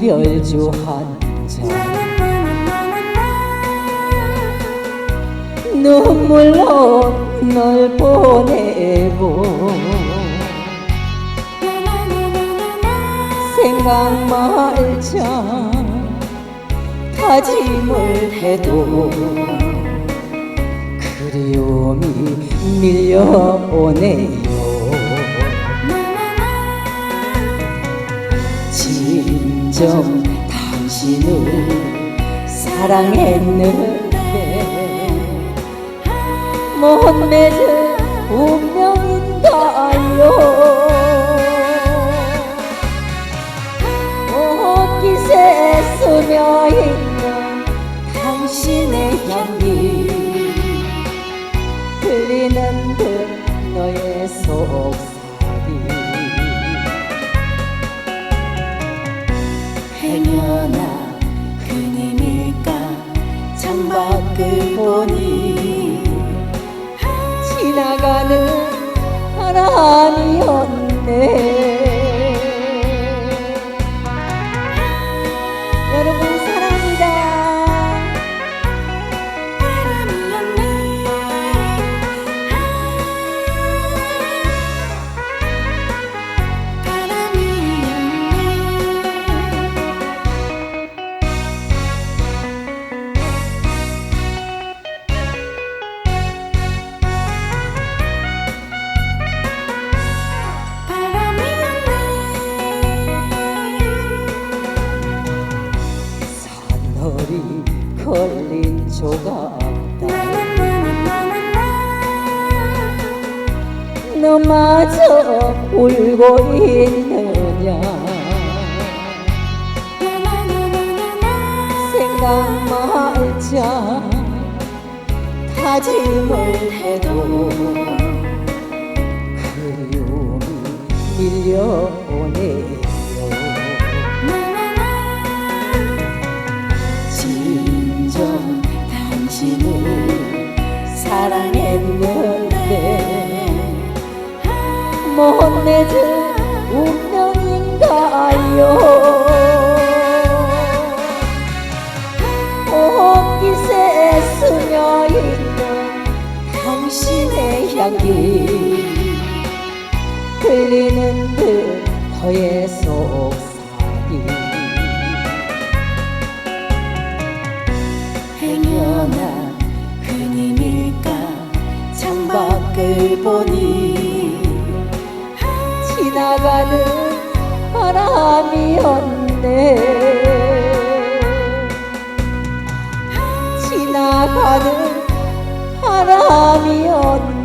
이별주 한잔 눈물로 널 보내고 생각 말자 다짐을 해도 그리움이 밀려오네 요 진정 당신을 사랑했는데 못 맺은 운명인가요 옷깃에 스며 있는 당신의 향기 들리는 듯 너의 속삭이 창밖을 보니 지나가는 바람이었네 허리 걸린 조각들. 너마저 울고 있느냐? 생각 말자. 다짐을 해도 그리움이 밀려오네 사랑했는데 못 맺은 운명인가요? 옷깃에 스며 있는 당신의 향기 들리는 듯 너의 속삭 보니 지나가는 바람이었네. 지나가는 바람이었네.